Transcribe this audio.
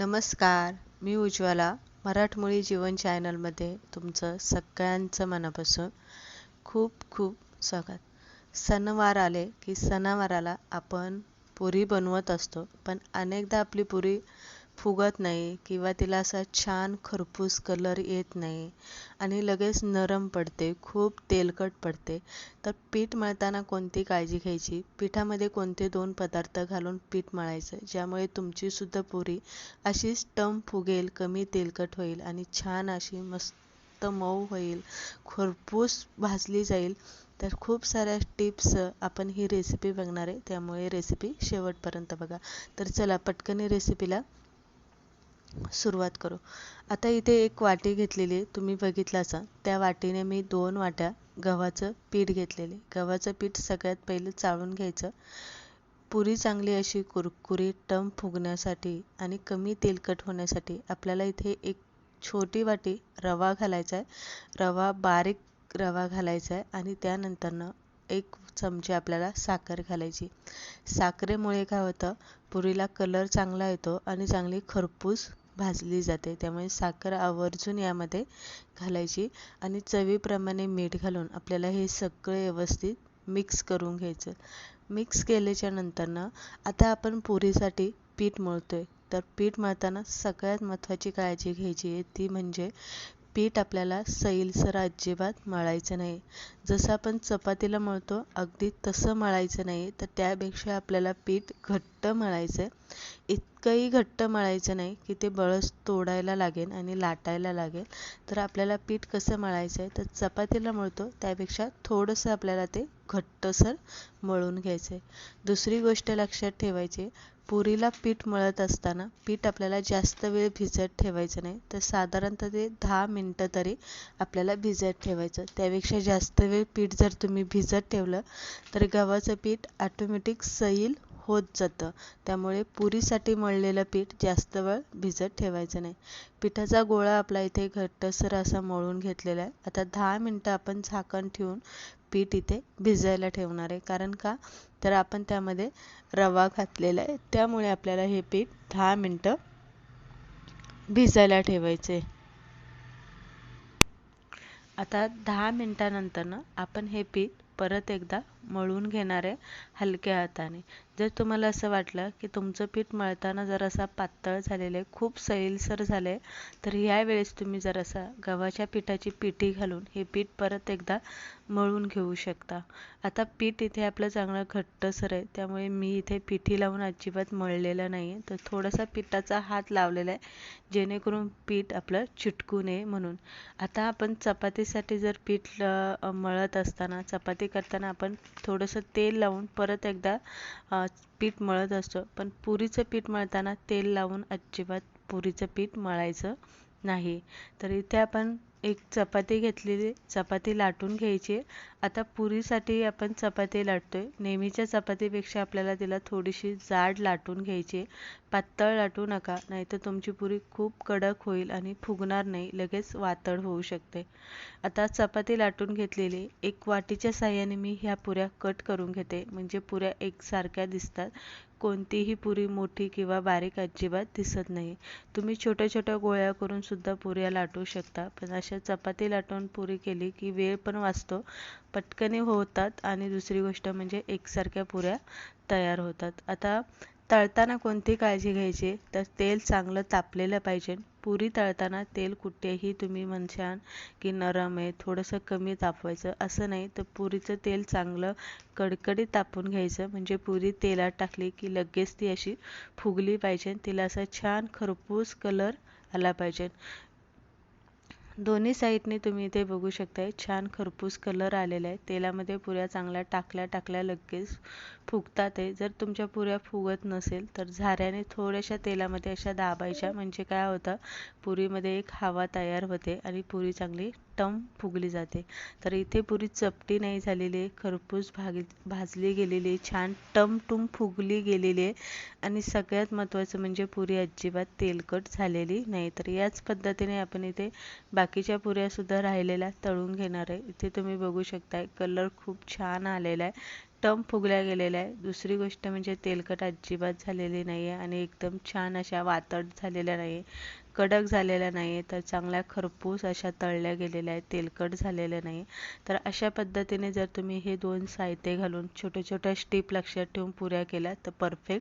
नमस्कार मी उज्ज्वला मराठमोळी जीवन चॅनलमध्ये तुमचं सगळ्यांचं मनापासून खूप खूप स्वागत. सणवार आले की सणावाराला आपण पुरी बनवत असतो पण अनेकदा आपली पुरी फुगत नाही किंवा तिला असा छान खरपूस कलर येत नाही. आणि लगेच नरम पडते खूप तेलकट पडते. तर पीठ मळताना कोणती काळजी घ्यायची? पिठामध्ये कोणते दोन पदार्थ घालून पीठ मळायचं? ज्यामुळे तुमचीसुद्धा पुरी अशीच टम फुगेल कमी तेलकट होईल आणि छान अशी मस्त मऊ होईल. खरपूस भाजली जाईल. तर खूप साऱ्या टिप्स आपण ही रेसिपी बघणार आहे. त्यामुळे रेसिपी शेवटपर्यंत बघा. तर चला पटकन रेसिपीला सुरुवात करू. आता इथे एक वाटी घेतलेली तुम्ही बघितलं असाल. त्या वाटीने मी दोन वाट्या गव्हाचं पीठ घेतलेले गव्हाचं पीठ सगळ्यात पहिले चाळून घ्यायचं. पुरी चांगली अशी कुरकुरीत टम फुगण्यासाठी आणि कमी तेलकट होण्यासाठी आपल्याला इथे एक छोटी वाटी रवा घालायचा आहे. रवा बारीक रवा घालायचा आहे आणि त्यानंतरनं एक चमचे आपल्याला साखर घालायची. साखरेमुळे काय होतं? पुरीला कलर चांगला येतो आणि चांगली खरपूस भाजली जाते. त्यामुळे साखर आवर्जून यामध्ये घालायची आणि चवीप्रमाणे मीठ घालून आपल्याला हे सगळं व्यवस्थित मिक्स करून घ्यायचं. मिक्स केल्याच्या नंतरनं आता आपण पुरीसाठी पीठ मळतो आहे तर पीठ मळताना सगळ्यात महत्त्वाची काळजी घ्यायची आहे ती म्हणजे पीठ आपल्याला सैलसर अजिबात मळायचं नाही. जसं आपण चपातीला मळतो अगदी तसं मळायचं नाही. तर त्यापेक्षा आपल्याला पीठ घट्ट मळायचं आहे इतकंही घट्ट मळायचं नाही की ते बळस तोडायला लागेल आणि लाटायला लागेल. तर आपल्याला पीठ कसं मळायचं आहे तर चपातीला मळतो. त्यापेक्षा थोडंसं आपल्याला ते घट्टसर मळून घ्यायचं आहे दुसरी गोष्ट लक्षात ठेवायची पुरीला पीठ मळत असताना पीठ आपल्याला जास्त वेळ भिजत ठेवायचं नाही. तर साधारणतः ते दहा मिनटं तरी आपल्याला भिजत ठेवायचं. त्यापेक्षा जास्त वेळ पीठ जर तुम्ही भिजत ठेवलं तर गव्हाचं पीठ ऑटोमॅटिक सैल होत जातं. त्यामुळे पुरीसाठी मळलेलं पीठ जास्त वेळ भिजत ठेवायचं नाही. पिठाचा गोळा आपला इथे घट्टसर असा मळून घेतलेला आहे. आता दहा मिनटं आपण झाकण ठेवून पीठ इथे भिजायला ठेवणार आहे. कारण का? तर आपण त्यामध्ये रवा घातलेला आहे. त्यामुळे आपल्याला हे पीठ दहा मिनटं भिजायला ठेवायचे आता दहा मिनटानंतर आपण हे पीठ परत एकदा मळून घेणार आहे हलक्या हाताने. जर तुम्हाला असं वाटलं की तुमचं पीठ मळताना जरासा पातळ झालेलं आहे खूप सैलसर झालं आहे तर वेळेस तुम्ही जरासा गव्हाच्या पिठाची पिठी घालून हे पीठ परत एकदा मळून घेऊ शकता. आता पीठ इथे आपलं चांगलं घट्टसर आहे त्यामुळे मी इथे पिठी लावून अजिबात मळलेलं नाही आहे तर थोडासा पिठाचा हात लावलेला आहे जेणेकरून पीठ आपलं चिटकू नये म्हणून. आता आपण चपातीसाठी जर पीठ मळत असताना चपाती करताना आपण थोडंसं तेल लावून परत एकदा पीठ मळत असतो. पण पुरीचं पीठ मळताना तेल लावून अजिबात पुरीचं पीठ मळायचं नाही. तर इथे आपण एक चपाती घेतलेली चपाती लाटून घ्यायची. आता पुरीसाठी आपण चपाती लाटतोय. नेहमीच्या चपातीपेक्षा आपल्याला तिला थोडीशी जाड लाटून घ्यायची. पातळ लाटू नका नाहीतर तुमची पुरी खूप कडक होईल आणि फुगणार नाही लगेच वातड होऊ शकते. आता चपाती लाटून घेतलेली एक वाटीच्या साह्याने मी ह्या पुऱ्या कट करून घेते. म्हणजे पुऱ्या एकसारख्या दिसतात. कोणतीही पुरी मोठी किंवा बारीक अजिबात दिसत नाही. तुम्ही छोट्या छोट्या गोळ्या करून सुद्धा पुऱ्या लाटू शकता पण अशा चपाती लाटून पुरी केली की वेळ पण वाचतो पटकने होतात आणि दुसरी गोष्ट म्हणजे एकसारख्या पुऱ्या तयार होतात. आता तळताना कोणती काळजी घ्यायची? तर तेल चांगलं तापलेलं पाहिजे. पुरी तळताना तेल कुठेही तुम्ही म्हणशान की नरम आहे थोडंसं कमी तापवायचं. असं नाही तर पुरीचं तेल चांगलं कडकडीत तापून घ्यायचं. म्हणजे पुरी तेलात टाकली की लगेच ती अशी फुगली पाहिजे तिला असा छान खरपूस कलर आला पाहिजे. दोन्ही साईडने तुम्ही इथे बघू शकताय. छान खरपूस कलर आलेला आहे. तेलामध्ये पुऱ्या चांगल्या टाकल्या टाकल्या लगेच फुगतात आहे जर तुमच्या पुऱ्या फुगत नसेल तर झाऱ्याने थोड्याशा तेलामध्ये अशा दाबायच्या. म्हणजे काय होतं पुरीमध्ये एक हवा तयार होते आणि पुरी चांगली टम फुगली जाते. तर इथे पुरी चपटी नाही झालेली आहे. खरपूस भागी भाजली गेलेली आहे. छान टम टुम फुगली गेलेली आहे. आणि सगळ्यात महत्त्वाचं म्हणजे पुरी अजिबात तेलकट झालेली नाही. तर याच पद्धतीने आपण इथे बाकी बाकीच्या पुऱ्यासुद्धा राहिलेल्या तळून घेणार आहे. इथे तुम्ही बघू शकताय कलर खूप छान आलेला आहे. टम फुगल्या गेलेल्या आहे. दुसरी गोष्ट म्हणजे तेलकट अजिबात झालेली नाही आहे आणि एकदम छान अशा वातट झालेल्या नाही आहे. कडक झालेल्या नाही आहे तर चांगल्या खरपूस अशा तळल्या गेलेल्या आहेत. तेलकट झालेल्या नाही तर अशा पद्धतीने जर तुम्ही हे दोन साहित्य घालून छोट्या छोट्या स्टीप लक्षात ठेवून पुऱ्या केल्या तर परफेक्ट